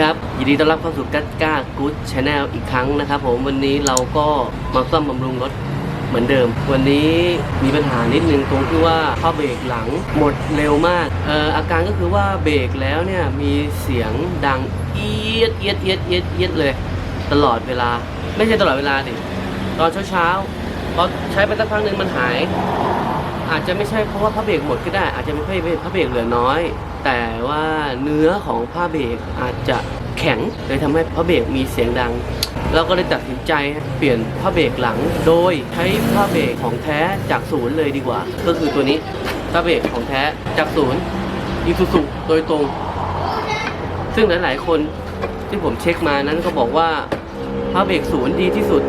ครับ ยินดีต้อนรับเข้าสู่กั g ก้ากู๊ดชาแนลอีกครั้งนะครับผมวันนี้เราก็มาซ่อมบำรุงรถเหมือนเดิม วันนี้มีปัญหานิดนึงตรงที่ว่าผ้าเบรกหลังหมดเร็วมากเอ่ออาการก็คือว่าเบรกแล้วเนี่ยมีเสียงดังเอียดเอียดเอียดเอียดเอียดเลย ตลอดเวลา ไม่ใช่ตลอดเวลาดิตอนเช้าๆพอใช้ไปสักพักหนึ่งมันหาย อาจจะไม่ใช่เพราะว่าผ้าเบรกหมดก็ได้ อาจจะไม่ใช่ผ้าเบรกเหลือน้อย แต่ว่าเนื้อของผ้าเบรกอาจจะ แข็งเลยทำให้ผ้าเบรกมีเสียงดัง เราก็เลยตัดสินใจเปลี่ยนผ้าเบรกหลัง โดยใช้ผ้าเบรกของแท้จากศูนย์เลยดีกว่า ก็คือตัวนี้ผ้าเบรกของแท้จากศูนย์อีซูซุโดยตรง ซึ่งหลาย ๆ คนที่ผมเช็คมานั้นก็บอกว่าผ้าเบรกศูนย์ดีที่สุด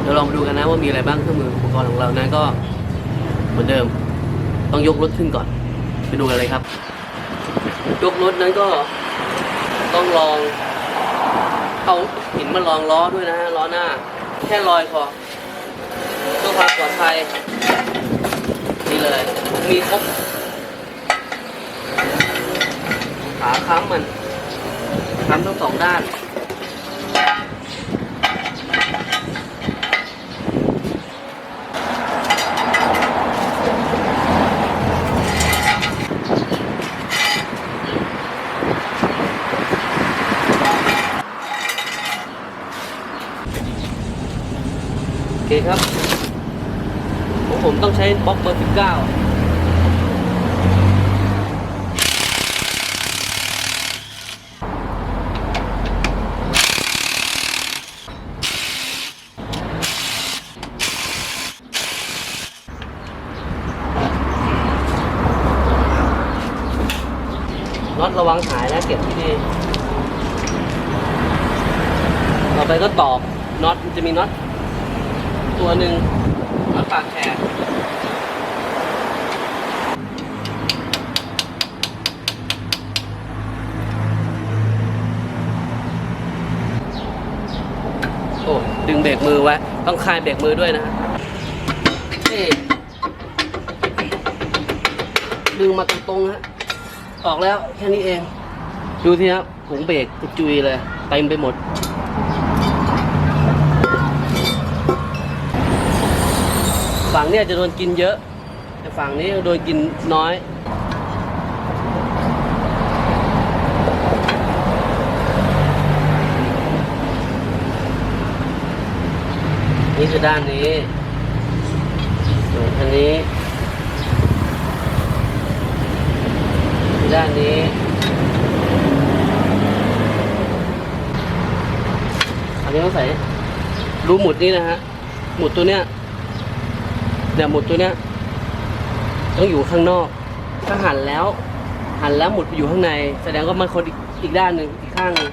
เดี๋ยวลองดูกันนะว่ามีอะไรบ้างเครื่องมืออุปกรณ์ของเรานั้นก็เหมือนเดิม ต้องยกรถขึ้นก่อน ไปดูกันเลยครับ ยกรถนั้นก็ ต้องลองเอาหินมาลองล้อด้วยนะฮะล้อหน้า แค่ลอยพอเพื่อความปลอดภัยนี่เลย มีครบขาค้ำมันค้ำทั้งสองด้าน โอเคครับของผม ต้องใช้บล็อกเบอร์19น็อตระวังหายนะเก็บที่ดีต่อไปก็ตอกน็อตมันจะมีน็อตตัวหนึ่งน็อตปากแขกโอ้ ดึงเบร กมือไว้ ต้องคลายเบรกมือด้วยนะฮะนี่ดึงมาตรงๆฮะออกแล้วแค่นี้เอง ดูสิครับผงเบรกกระจุยเลยเต็มไปหมดฝั่งเนี้ยจะโดนกินเยอะ แต่ฝั่งนี้โดนกินน้อย คือด้านนี้ส่วนอันนี้ด้านนี้ อันนี้ต้องใส่รูหมุดนี่นะฮะ หมุดตัวเนี้ยเนี่ยหมุดตัวเนี้ยต้องอยู่ข้างนอก ถ้าหันแล้ว หันแล้วหมุดไปอยู่ข้างใน แสดงว่ามันคนอีกด้านหนึ่งอีกข้างนึง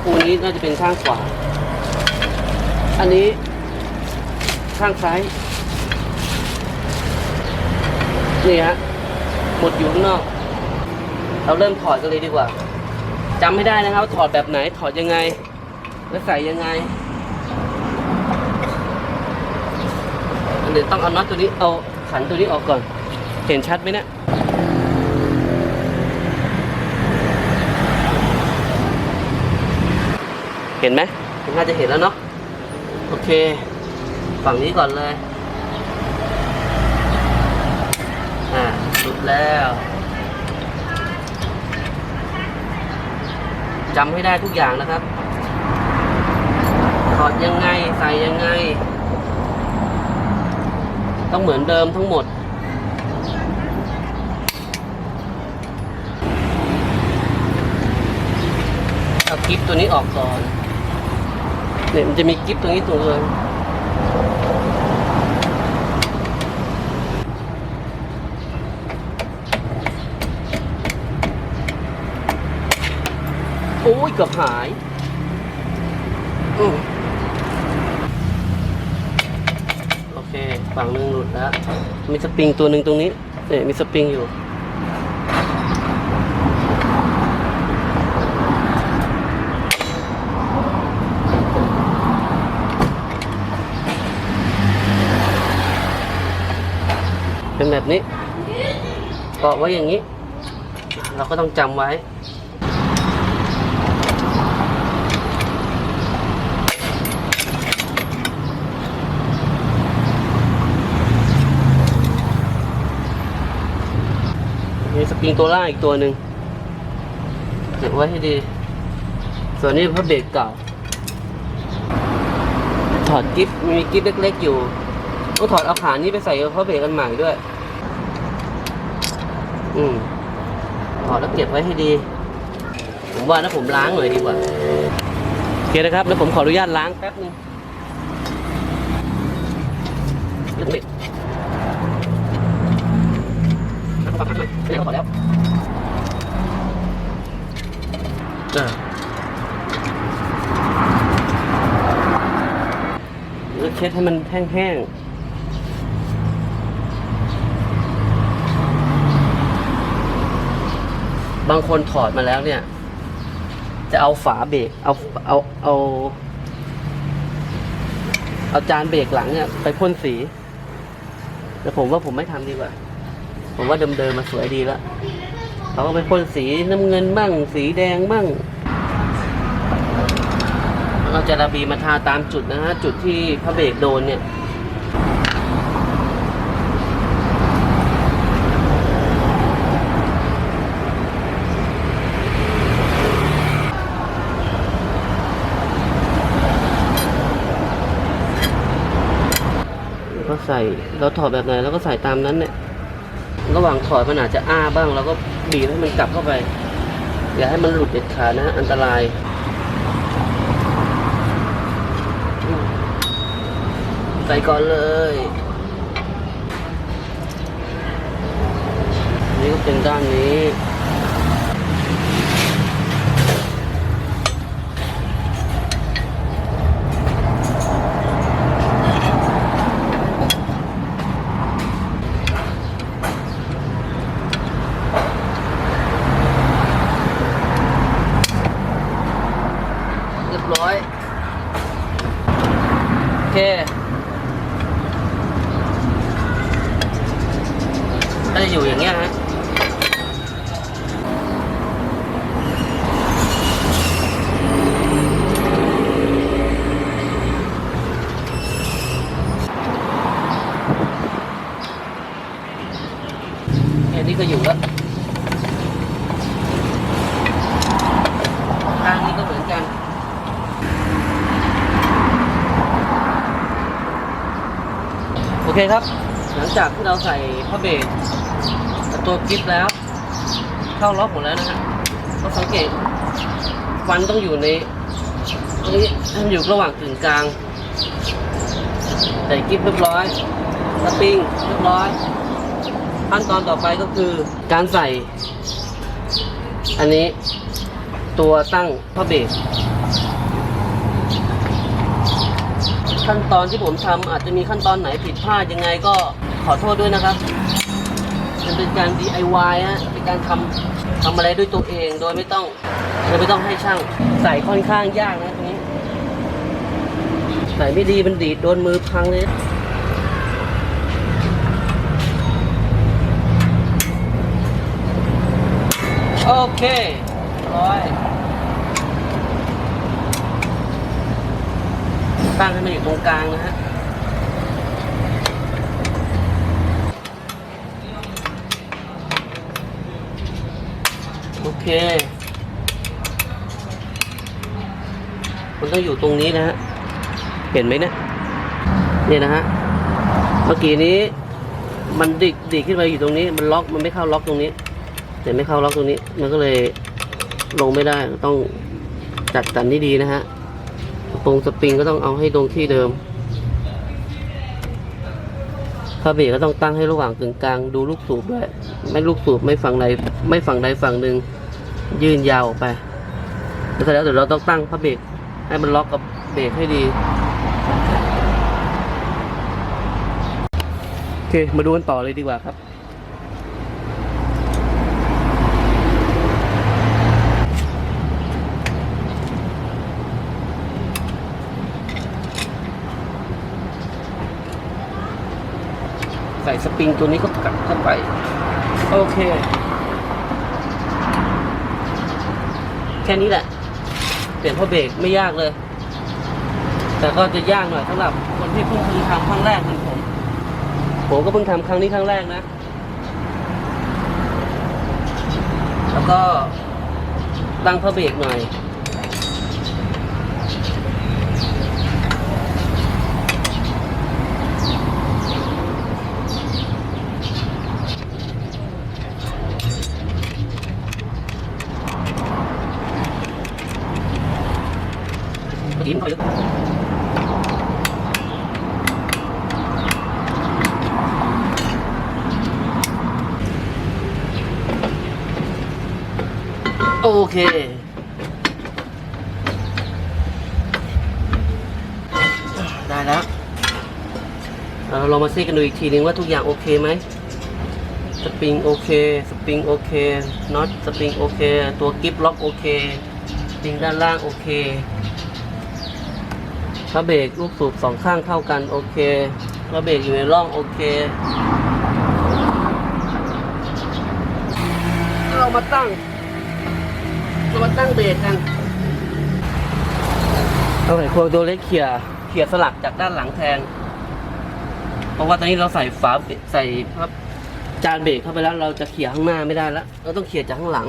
คู่นี้น่าจะเป็นข้างขวา อันนี้ ข้างซ้าย นี่ฮะ หมดอยู่ข้างนอก เราเริ่มถอดกันเลยดีกว่าจำไม่ได้นะครับถอดแบบไหนถอดยังไง แล้วใส่ยังไงเดี๋ยวต้องเอาน็อตตัวนี้เอาขันตัวนี้ออกก่อน เห็นชัดไหมเนี่ยเห็นไหมน่าจะเห็นแล้วเนาะ โอเค ฝั่งนี้ก่อนเลย อ่าสุดแล้วจำให้ได้ทุกอย่างนะครับถอดยังไง ใส่ยังไง ต้องเหมือนเดิมทั้งหมด เอากิฟตัวนี้ออกก่อน เนี่ยมันจะมีกิฟตรงนี้ตรงเลยโอ้ยเกือบหายอืมโอเค ฝั่งหนึ่งหลุดแล้ว มีสปริงตัวหนึ่งตรงนี้เนี่ยมีสปริงอยู่ เป็นแบบนี้เกาะไว้อย่างนี้ เราก็ต้องจำไว้ มีสปริงตัวล่างอีกตัวหนึ่งเก็บไว้ให้ดี ส่วนนี้พระเบรกเก่า ถอดกิ๊บมีกิ๊บเล็กๆอยู่ ต้องถอดเอาขานี้ไปใส่กับพระเบรกกันใหม่ด้วย อืมถอดแล้วเก็บไว้ให้ดี ผมว่านะผมล้างหน่อยดีกว่าโอเคนะครับ แล้วผมขออนุญาตล้างแป๊บนึงเรื่องแล้วก็ปักหน่อยเดี๋ยวพอแล้วอ่าแล้วเช็ดให้มันแห้งๆ บางคนถอดมาแล้วเนี่ย จะเอาฝาเบรกเอาเอาเอาเอาจานเบรกหลังเนี่ยไปพ่นสีแต่ผมว่าผมไม่ทำดีกว่า ผมว่าเดิมๆมาสวยดีแล้วเราก็ไปพ่นสีน้ำเงินบ้าง สีแดงบ้าง เราจะระบีมาทาตามจุดนะฮะ จุดที่พระเบรกโดนเนี่ย เราถอดแบบไหนเราก็ใส่ตามนั้นเนี่ยระหว่างถอดมันอาจจะอ้าบ้างเราก็บีบให้มันกลับเข้าไป อย่าให้มันหลุดเด็ดขาดนะ อันตรายใส่ก่อนเลยนี่ก็เป็นด้านนี้ เรียบร้อย โอเคก็จะอยู่อย่างเงี้ยฮะ แค่นี้ ก็อยู่แล้วทางนี้ก็เหมือนกันโอเคครับ หลังจากที่เราใส่ผ้าเบรกตัวกิฟแล้ว เข้าล็อกหมดแล้วนะฮะก็สังเกตฟันต้องอยู่ในตรงนี้มันอยู่ระหว่างกึ่งกลาง ใส่กิฟเรียบร้อยสปริงเรียบร้อย ขั้นตอนต่อไปก็คือการใส่ อันนี้ตัวตั้งผ้าเบรกขั้นตอนที่ผมทำอาจจะมีขั้นตอนไหนผิดพลาดยังไงก็ขอโทษด้วยนะครับ มันเป็นการ DIY ฮะเป็นการทำทำอะไรด้วยตัวเองโดยไม่ต้องโดยไม่ต้องให้ช่างใส่ค่อนข้างยากนะตรงนี้ ใส่ไม่ดีมันดีดโดนมือพังเลย โอเคร้อยตั้งให้มันอยู่ตรงกลางนะฮะโอเค มันต้องอยู่ตรงนี้นะฮะ เห็นไหมเนะเนี่ยนะฮะ เมื่อกี้นี้ มันดิกดิกขึ้นไปอยู่ตรงนี้ มันล็อก มันไม่เข้าล็อกตรงนี้ แต่ไม่เข้าล็อกตรงนี้ มันก็เลยลงไม่ได้ต้องจัดกันที่ดีนะฮะตรงสปริงก็ต้องเอาให้ตรงที่เดิมผ้าเบรกก็ต้องตั้งให้ระหว่างกึ่งกลางดูลูกสูบด้วย ไม่ลูกสูบไม่ฝั่งใดไม่ฝั่งใดฝั่งหนึ่งยื่นยาวออกไปแล้วเสร็จแล้วเดี๋ยวเราต้องตั้งผ้าเบรกให้มันล็อกกับเบรกให้ดีโอเคมาดูกันต่อเลยดีกว่าครับ ส่สปริงตัวนี้ก็กลับเข้าไป โอเค แค่นี้แหละ เปลี่ยนพ่อเบรกไม่ยากเลย แต่ก็จะยากหน่อยสำหรับคนที่เพิ่งทำครั้งแรกเหมือนผม ผมก็เพิ่งทำครั้งนี้ครั้งแรกนะ แล้วก็ตั้งผ้าเบรกหน่อย เค ได้แล้วเราลองมาเช็คกันดูอีกทีนึงว่าทุกอย่างโอเคไหมสปริงโอเค สปริงโอเค น็อตสปริงโอเค ตัวกิฟล็อกโอเค สปริงด้านล่างโอเคพระเบรกลูกสูบสองข้างเท่ากันโอเคพระเบรกอยู่ในร่องโอเคเรามาตั้ง เรามาตั้งเบรกกันเอาไขควงตัวเล็กเขี่ยเขี่ยสลักจากด้านหลังแทน เพราะว่าตอนนี้เราใส่ฝาใส่พับจานเบรกเข้าไปแล้ว เราจะเขี่ยข้างหน้าไม่ได้แล้ว เราต้องเขี่ยจากข้างหลัง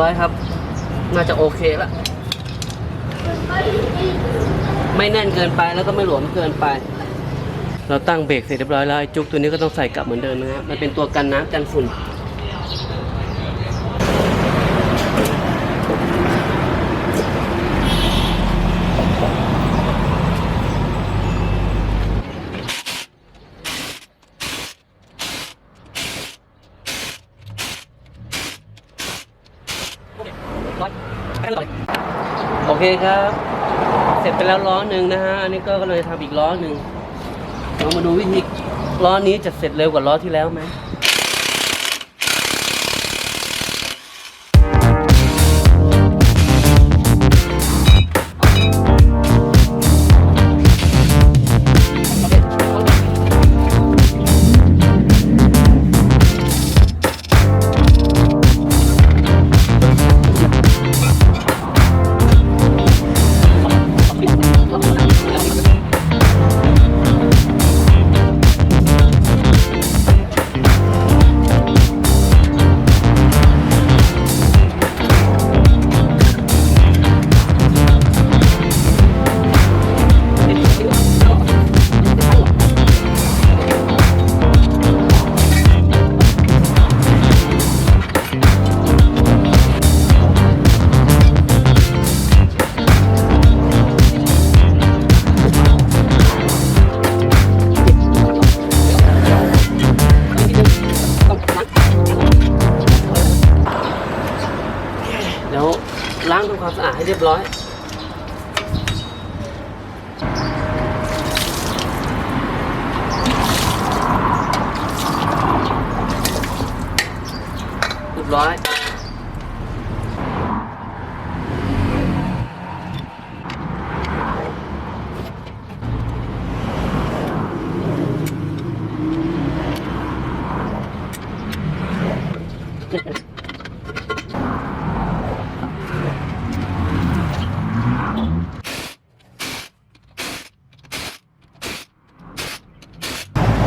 ร้อยครับ น่าจะโอเคละไม่แน่นเกินไปแล้วก็ไม่หลวมเกินไป เราตั้งเบรกเสร็จเรียบร้อยแล้วไอ้จุกตัวนี้ก็ต้องใส่กลับเหมือนเดิมนะฮะมันเป็นตัวกันน้ำกันฝุ่น โอ เคครับ เสร็จไปแล้วล้อหนึ่งนะฮะ อันนี้ก็กำลังจะทำอีกล้อหนึ่งเรามาดูวิธีล้อนี้จะเสร็จเร็วกว่าล้อที่แล้วไหม ล้างทำความสะอาดให้เรียบร้อยเรียบร้อย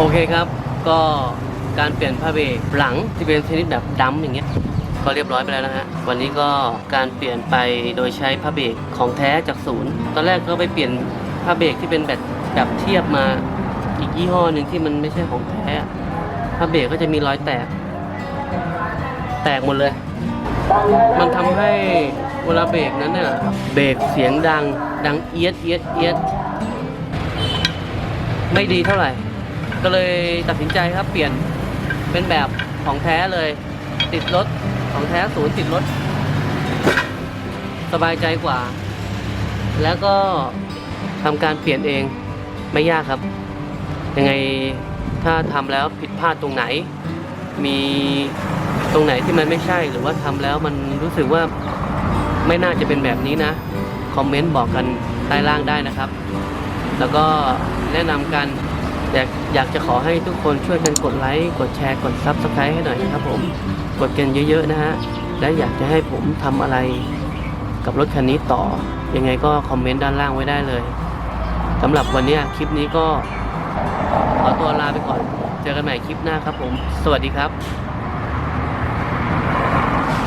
โอเคครับ ก็การเปลี่ยนผ้าเบรกหลังที่เป็นชนิดแบบดัมอย่างเงี้ยก็เรียบร้อยไปแล้วนะฮะ วันนี้ก็การเปลี่ยนไปโดยใช้ผ้าเบรกของแท้จากศูนย์ ตอนแรกก็ไปเปลี่ยนผ้าเบรกที่เป็นแบบแบบเทียบมาอีกยี่ห้อหนึ่งที่มันไม่ใช่ของแท้ ผ้าเบรกก็จะมีรอยแตก แตกหมดเลย มันทำให้เวลาเบรกนั้นเนี่ยเบรกเสียงดัง ดังเอียดเอียดเอียด ไม่ดีเท่าไหร่ ก็เลยตัดสินใจครับเปลี่ยนเป็นแบบของแท้เลย ติดรถของแท้ศูนย์ติดรถ สบายใจกว่า แล้วก็ทำการเปลี่ยนเองไม่ยากครับ ยังไงถ้าทำแล้วผิดพลาดตรงไหน มีตรงไหนที่มันไม่ใช่หรือว่าทำแล้วมันรู้สึกว่าไม่น่าจะเป็นแบบนี้นะ คอมเมนต์บอกกันใต้ล่างได้นะครับ แล้วก็แนะนำกัน อยากอยากจะขอให้ทุกคนช่วยกันกดไลค์กดแชร์กดซับสไครต์ให้หน่อยนะครับผมกดกันเยอะๆนะฮะและอยากจะให้ผมทำอะไรกับรถคันนี้ต่อ ยังไงก็คอมเมนต์ด้านล่างไว้ได้เลยสำหรับวันนี้คลิปนี้ก็ขอตัวลาไปก่อน เจอกันใหม่คลิปหน้าครับผม สวัสดีครับ